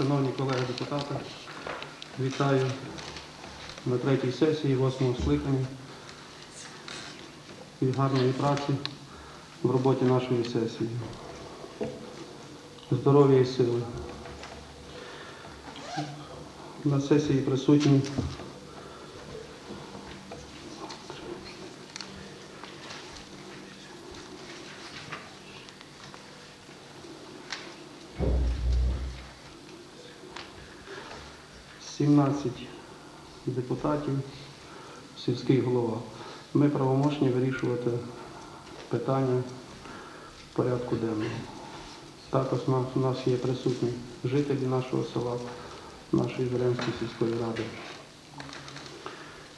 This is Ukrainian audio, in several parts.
Шановні колеги депутати, вітаю на третій сесії восьмого скликання і гарної праці в роботі нашої сесії. Здоров'я і сили. На сесії присутні сімнадцять депутатів, сільський голова. Ми правомочні вирішувати питання порядку денного. Також у нас є присутні жителі нашого села, нашої Зеленської сільської ради,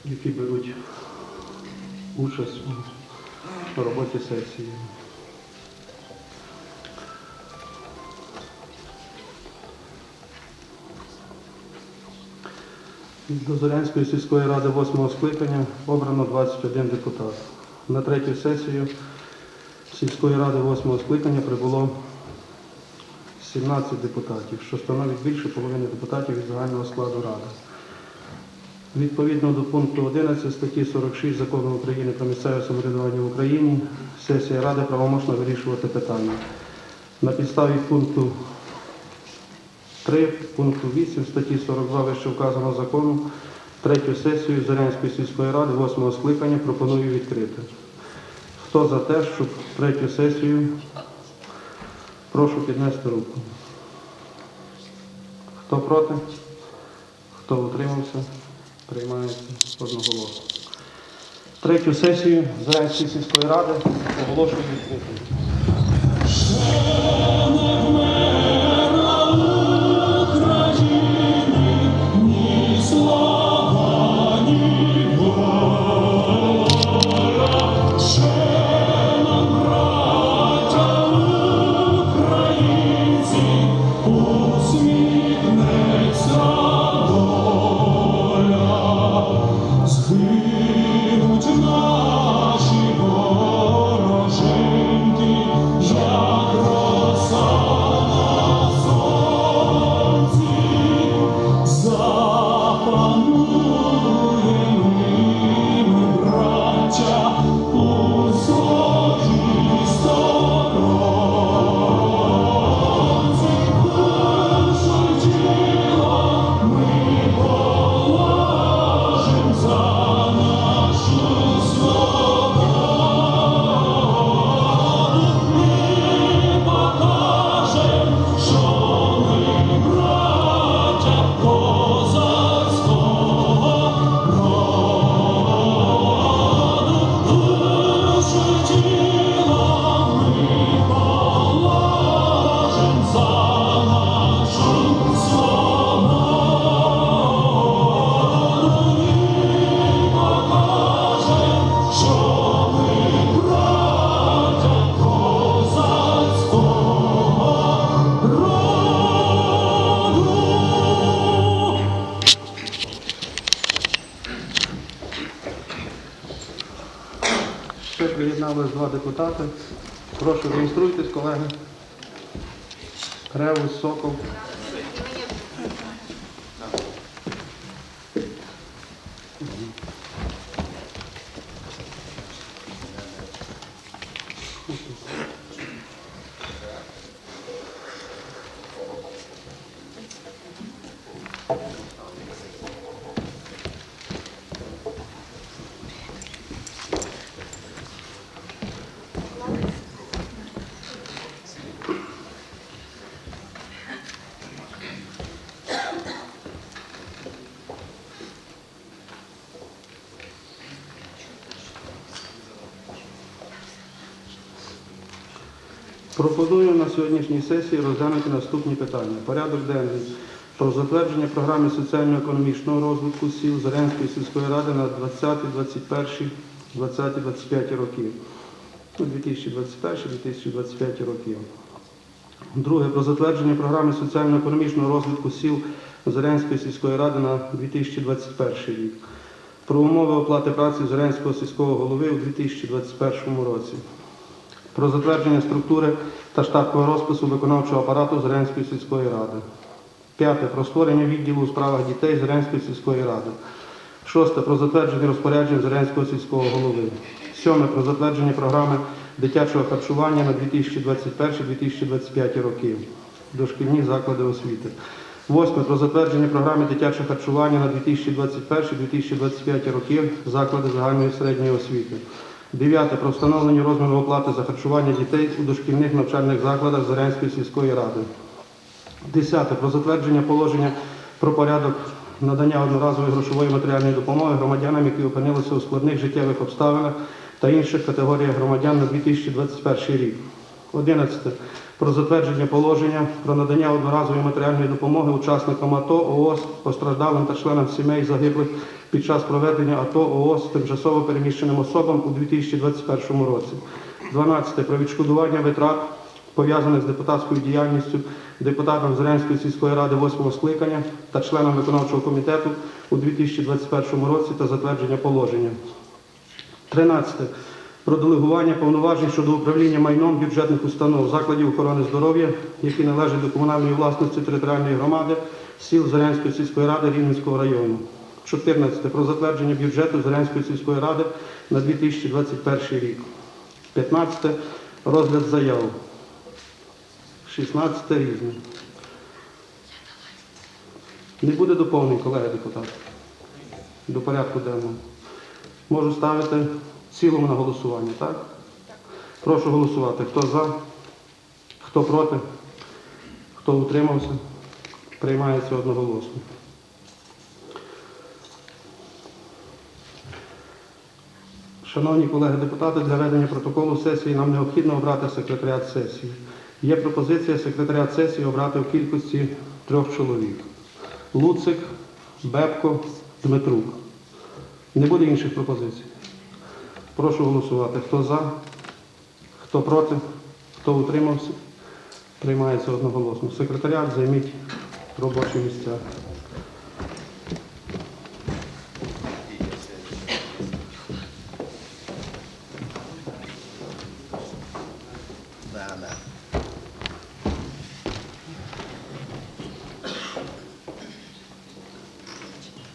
які беруть участь у роботі сесії. До Зорянської сільської ради 8 скликання обрано 21 депутат. На третю сесію сільської ради 8 скликання прибуло 17 депутатів, що становить більше половини депутатів від загального складу ради. Відповідно до пункту 11 статті 46 Закону України про місцеве самоврядування в Україні, сесія Ради правомочна вирішувати питання. На підставі пункту 3 пункту 8 статті 42 вище вказаного закону третю сесію Зорянської сільської ради 8 скликання пропоную відкрити. Хто за те, щоб третю сесію прошу піднести руку. Хто проти? Хто утримався? Приймається одноголосно. Третю сесію Зорянської сільської ради оголошую відкритою. soco. Пропоную на сьогоднішній сесії розглянути наступні питання. Порядок денний про затвердження програми соціально-економічного розвитку сіл Зорянської сільської ради на 20, 21, 20, 25 років. Ну, 2021-2025 років. Друге про затвердження програми соціально-економічного розвитку сіл Зорянської сільської ради на 2021 рік. Про умови оплати праці Зорянського сільського голови у 2021 році про затвердження структури та штатного розпису виконавчого апарату Зеленської сільської ради, П'яте. Про створення відділу у справах дітей Зеленської сільської ради. Шосте. Про затвердження розпоряджень Зеленського сільського голови. Сьоме. Про затвердження програми дитячого харчування на 2021-2025 роки. Дошкільні заклади освіти. Восьме. Про затвердження програми дитячого харчування на 2021-2025 роки заклади загальної середньої освіти. Дев'яте. Про встановлення розміру оплати за харчування дітей у дошкільних навчальних закладах Зарянської сільської ради. Десяте. Про затвердження положення про порядок надання одноразової грошової матеріальної допомоги громадянам, які опинилися у складних життєвих обставинах та інших категоріях громадян на 2021 рік. 11. Про затвердження положення про надання одноразової матеріальної допомоги учасникам АТО, ООС, постраждалим та членам сімей загиблих під час проведення АТО, ООС тимчасово переміщеним особам у 2021 році. 12. Про відшкодування витрат, пов'язаних з депутатською діяльністю депутатам Зеленської сільської ради 8 скликання та членам виконавчого комітету у 2021 році та затвердження положення. 13. Про делегування повноважень щодо управління майном бюджетних установ, закладів охорони здоров'я, які належать до комунальної власності територіальної громади, сіл Зеленської сільської ради Рівненського району. 14. Про затвердження бюджету Зеленської сільської ради на 2021 рік. 15. Розгляд заяв. 16 різне. Не буде доповнень, колеги депутати, до порядку денного. Можу ставити цілому на голосування, так? Прошу голосувати. Хто за, хто проти, хто утримався, приймається одноголосно. Шановні колеги депутати, для ведення протоколу сесії нам необхідно обрати секретаріат сесії. Є пропозиція секретаріат сесії обрати в кількості трьох чоловік. Луцик, Бебко, Дмитрук. Не буде інших пропозицій. Прошу голосувати. Хто за, хто проти, хто утримався, приймається одноголосно. Секретаріат займіть робочі місця.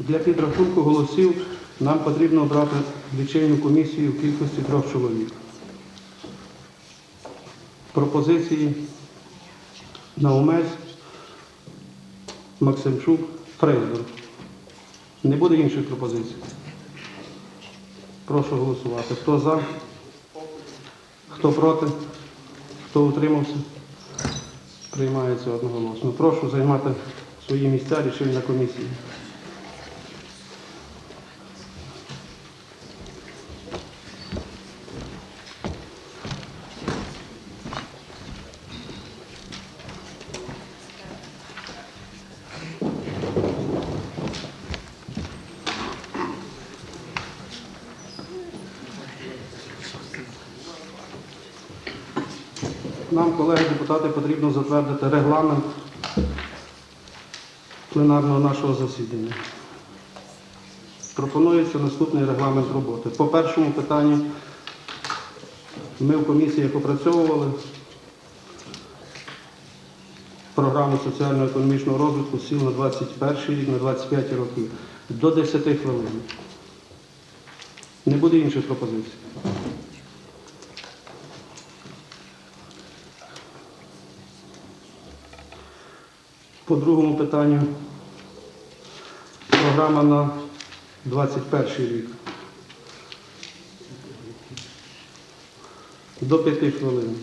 Для підрахунку голосів нам потрібно обрати лічильну комісію в кількості трьох чоловік. Пропозиції Наумець, Максимчук, Фрейдор. Не буде інших пропозицій. Прошу голосувати. Хто за? Хто проти? Хто утримався? Приймається одноголосно. Прошу займати свої місця рішення комісії. Нам, колеги депутати, потрібно затвердити регламент пленарного нашого засідання. Пропонується наступний регламент роботи. По першому питанню ми в комісіях опрацьовували програму соціально-економічного розвитку сіл на 21 рік, на 25 роки. До 10 хвилин. Не буде інших пропозицій. По другому питанню програма на 21 рік. До 5 хвилин.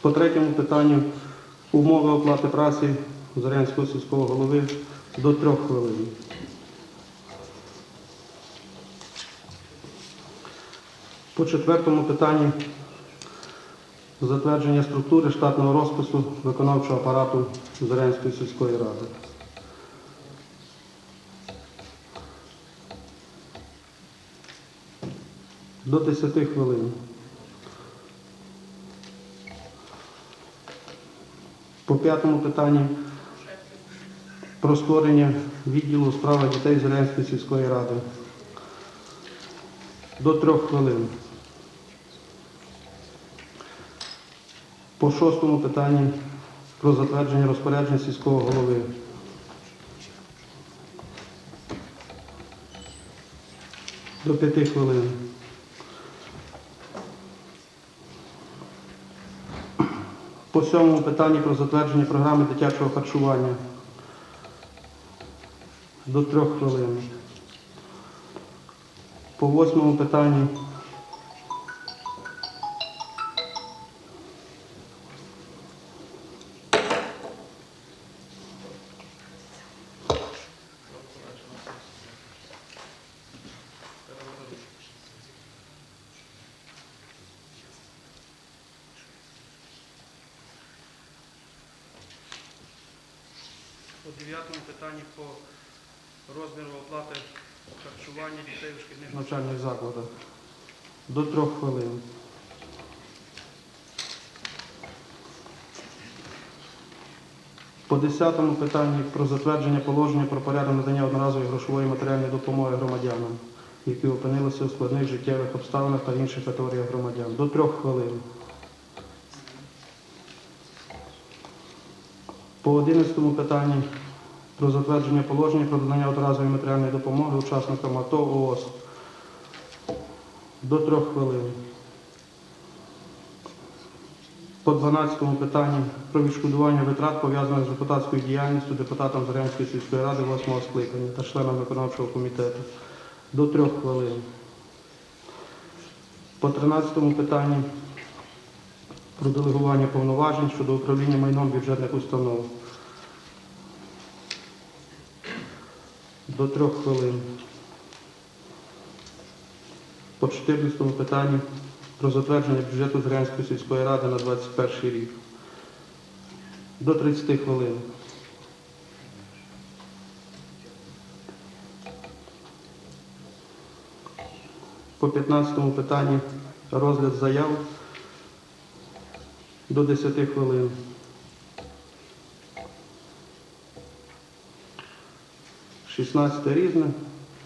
По третьому питанню умови оплати праці Зарянського сільського голови до 3 хвилин. По четвертому питанню затвердження структури штатного розпису виконавчого апарату Зарянської сільської ради. До 10 хвилин. По п'ятому питанню про створення відділу у справах дітей Зеленської сільської ради. До трьох хвилин. По шостому питанні про затвердження розпоряджень сільського голови. До п'яти хвилин. По сьомому питанні про затвердження програми дитячого харчування. До трьох хвилин. По восьмому питанні По дев'ятому питанні по розміру оплати харчування дітей у шкільних навчальних закладах. До трьох хвилин. По десятому питанні про затвердження положення про порядок надання одноразової грошової матеріальної допомоги громадянам, які опинилися у складних життєвих обставинах та інших категоріях громадян. До трьох хвилин. По 11 питанні про затвердження положення про надання одноразової матеріальної допомоги учасникам АТО ООС. До трьох хвилин. По 12 питанні про відшкодування витрат, пов'язаних з депутатською діяльністю депутатом Зарянської сільської ради 8 скликання та членом виконавчого комітету. До трьох хвилин. По 13 питанні про делегування повноважень щодо управління майном бюджетних установ. До трьох хвилин. По 14 питанні про затвердження бюджету Зрянської сільської ради на 21 рік. До 30 хвилин. По 15 питанні розгляд заяв до 10 хвилин. Шістнадцяте різне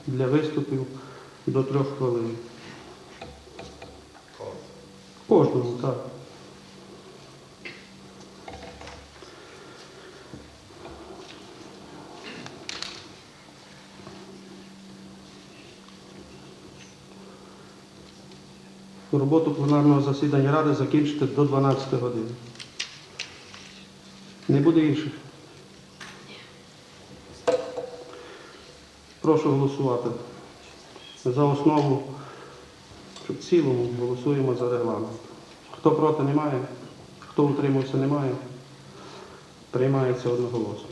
для виступів до трьох хвилин. Кожному, так. Роботу пленарного засідання Ради закінчити до 12 години. Не буде інших. Прошу голосувати. За основу, в цілому голосуємо за регламент. Хто проти немає, хто утримався немає, приймається одноголосно.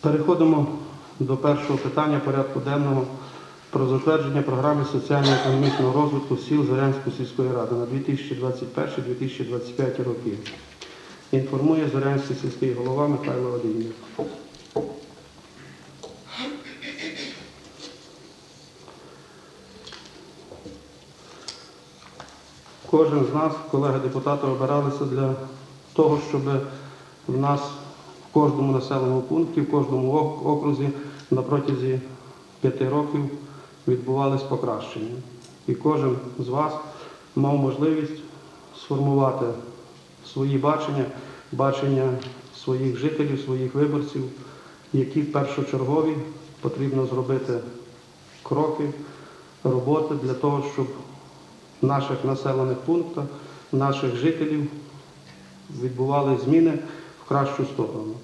Переходимо до першого питання порядку денного про затвердження програми соціально-економічного розвитку сіл Зорянської сільської ради на 2021-2025 роки. Інформує Зорянський сільський голова Михайло Водійник. Кожен з нас, колеги депутати, обиралися для того, щоб в нас кожному населеному пункті, в кожному окрузі на протязі п'яти років відбувались покращення. І кожен з вас мав можливість сформувати свої бачення, бачення своїх жителів, своїх виборців, які першочергові потрібно зробити кроки, роботи для того, щоб в наших населених пунктах, наших жителів відбували зміни в кращу сторону.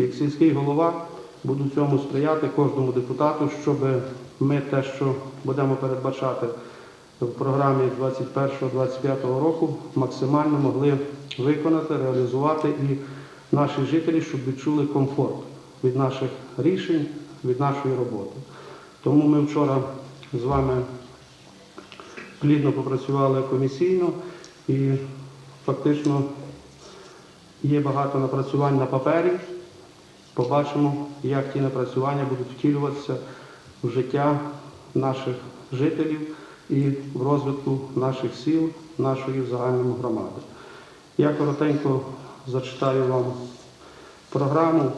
Як сільський голова буду цьому сприяти кожному депутату, щоб ми те, що будемо передбачати в програмі 21-25 року, максимально могли виконати, реалізувати і наші жителі, щоб відчули комфорт від наших рішень, від нашої роботи. Тому ми вчора з вами плідно попрацювали комісійно і фактично є багато напрацювань на папері. Побачимо, як ті напрацювання будуть втілюватися в життя наших жителів і в розвитку наших сіл, нашої загальної громади. Я коротенько зачитаю вам програму,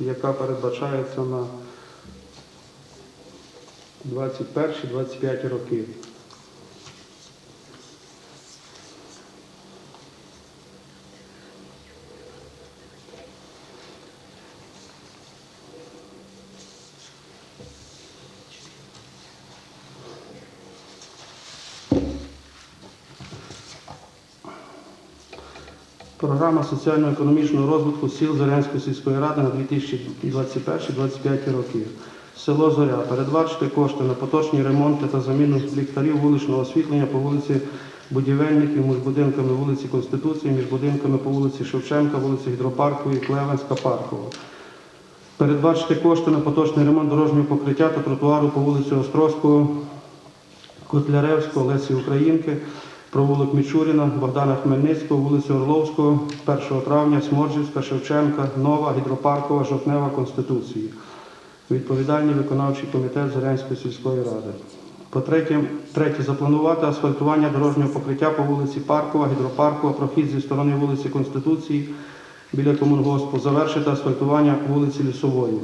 яка передбачається на 21-25 роки. Програма соціально-економічного розвитку сіл Зорянської сільської ради на 2021-2025 роки. Село Зоря. Передбачити кошти на поточні ремонти та заміну ліхтарів вуличного освітлення по вулиці Будівельників, між будинками вулиці Конституції, між будинками по вулиці Шевченка, вулиці Гідропаркової, Клевенська, Паркова. Передбачити кошти на поточний ремонт дорожнього покриття та тротуару по вулиці Острозького, Котляревського, Лесі Українки, провулок Мічуріна, Богдана Хмельницького, вулицю Орловського, 1 травня, Сморжівська, Шевченка, Нова, Гідропаркова, Жовтнева, Конституції. Відповідальний виконавчий комітет Зорянської сільської ради. По третє, третє, запланувати асфальтування дорожнього покриття по вулиці Паркова, Гідропаркова, прохід зі сторони вулиці Конституції біля комунгоспу, завершити асфальтування вулиці Лісової.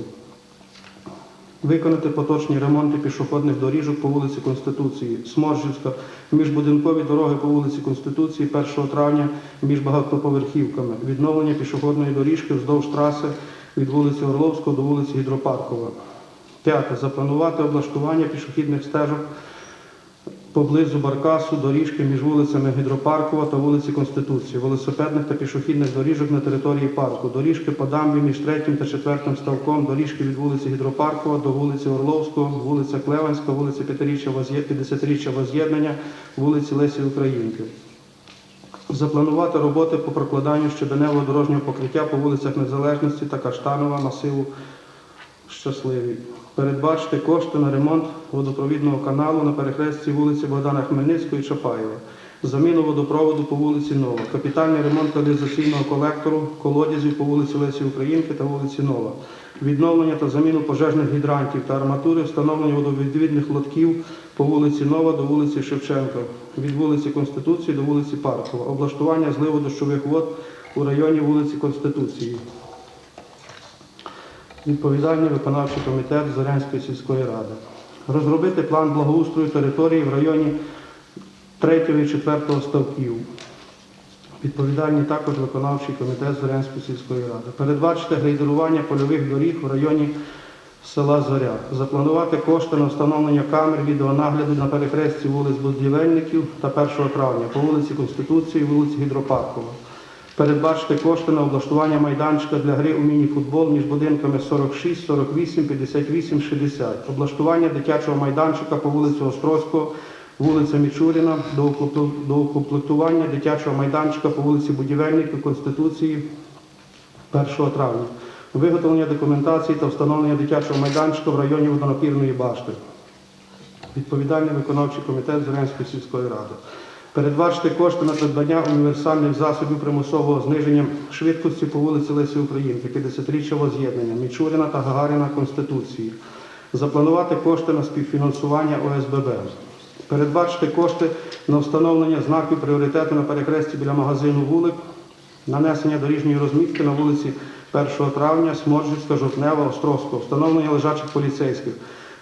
Виконати поточні ремонти пішохідних доріжок по вулиці Конституції, Сморжівська, міжбудинкові дороги по вулиці Конституції 1 травня між багатоповерхівками, відновлення пішохідної доріжки вздовж траси від вулиці Орловського до вулиці Гідропаркова. П'яте. Запланувати облаштування пішохідних стежок поблизу Баркасу, доріжки між вулицями Гідропаркова та вулиці Конституції, велосипедних та пішохідних доріжок на території парку, доріжки по дамбі між третім та четвертим ставком, доріжки від вулиці Гідропаркова до вулиці Орловського, вулиця Клеванська, вулиця 50-річчя Воз'єднання, вулиці Лесі Українки. Запланувати роботи по прокладанню щебеневого дорожнього покриття по вулицях Незалежності та Каштанова, масиву Щасливий. Передбачити кошти на ремонт водопровідного каналу на перехресті вулиці Богдана Хмельницького і Чапаєва. Заміну водопроводу по вулиці Нова. Капітальний ремонт каналізаційного колектору, колодязів по вулиці Лесі Українки та вулиці Нова. Відновлення та заміну пожежних гідрантів та арматури, встановлення водовідвідних лотків по вулиці Нова до вулиці Шевченка, від вулиці Конституції до вулиці Паркова. Облаштування зливу дощових вод у районі вулиці Конституції. Відповідальний виконавчий комітет Зорянської сільської ради. Розробити план благоустрою території в районі 3 і 4 ставків. Відповідальний також виконавчий комітет Зорянської сільської ради. Передбачити грейдерування польових доріг в районі села Зоря. Запланувати кошти на встановлення камер відеонагляду на перехресті вулиць Будівельників та 1 травня по вулиці Конституції, вулиці Гідропаркова. Передбачити кошти на облаштування майданчика для гри у міні-футбол між будинками 46, 48, 58, 60. Облаштування дитячого майданчика по вулиці Острозького, вулиця Мічуріна, до укомплектування дитячого майданчика по вулиці Будівельників Конституції 1 травня. Виготовлення документації та встановлення дитячого майданчика в районі водонапірної башти. Відповідальний виконавчий комітет Зеленської сільської ради. Передбачити кошти на придбання універсальних засобів примусового зниження швидкості по вулиці Лесі Українки, 50-річчя воз'єднання, Мічуріна та Гагаріна Конституції. Запланувати кошти на співфінансування ОСББ. Передбачити кошти на встановлення знаків пріоритету на перехресті біля магазину вулик, нанесення доріжньої розмітки на вулиці 1 травня, Сморжівська, Жовтнева, Острозького, встановлення лежачих поліцейських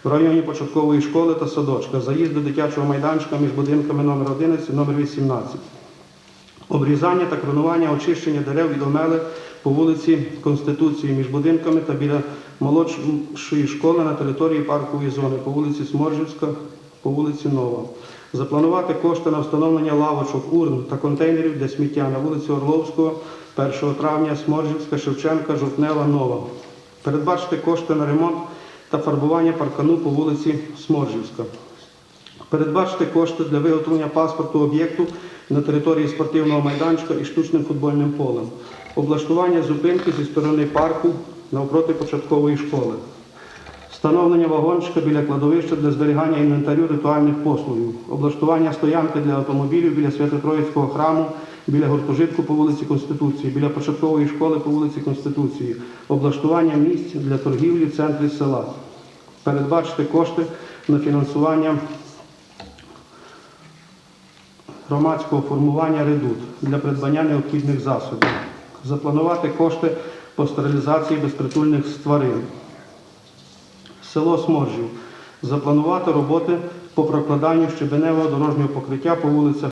в районі початкової школи та садочка, заїзд до дитячого майданчика між будинками номер 11 і номер 18. Обрізання та кронування очищення дерев від омели по вулиці Конституції між будинками та біля молодшої школи на території паркової зони по вулиці Сморжівська, по вулиці Нова. Запланувати кошти на встановлення лавочок, урн та контейнерів для сміття на вулиці Орловського 1 травня, Сморжівська, Шевченка, Жовтнева, Нова. Передбачити кошти на ремонт та фарбування паркану по вулиці Сморжівська. Передбачити кошти для виготовлення паспорту об'єкту на території спортивного майданчика і штучним футбольним полем. Облаштування зупинки зі сторони парку навпроти початкової школи. Встановлення вагончика біля кладовища для зберігання інвентарю ритуальних послугів. Облаштування стоянки для автомобілів біля Свято-Троїцького храму, біля гуртожитку по вулиці Конституції, біля початкової школи по вулиці Конституції. Облаштування місць для торгівлі в центрі села. Передбачити кошти на фінансування громадського формування редут для придбання необхідних засобів. Запланувати кошти по стерилізації безпритульних тварин. Село Сморжів. Запланувати роботи по прокладанню щебеневого дорожнього покриття по вулицях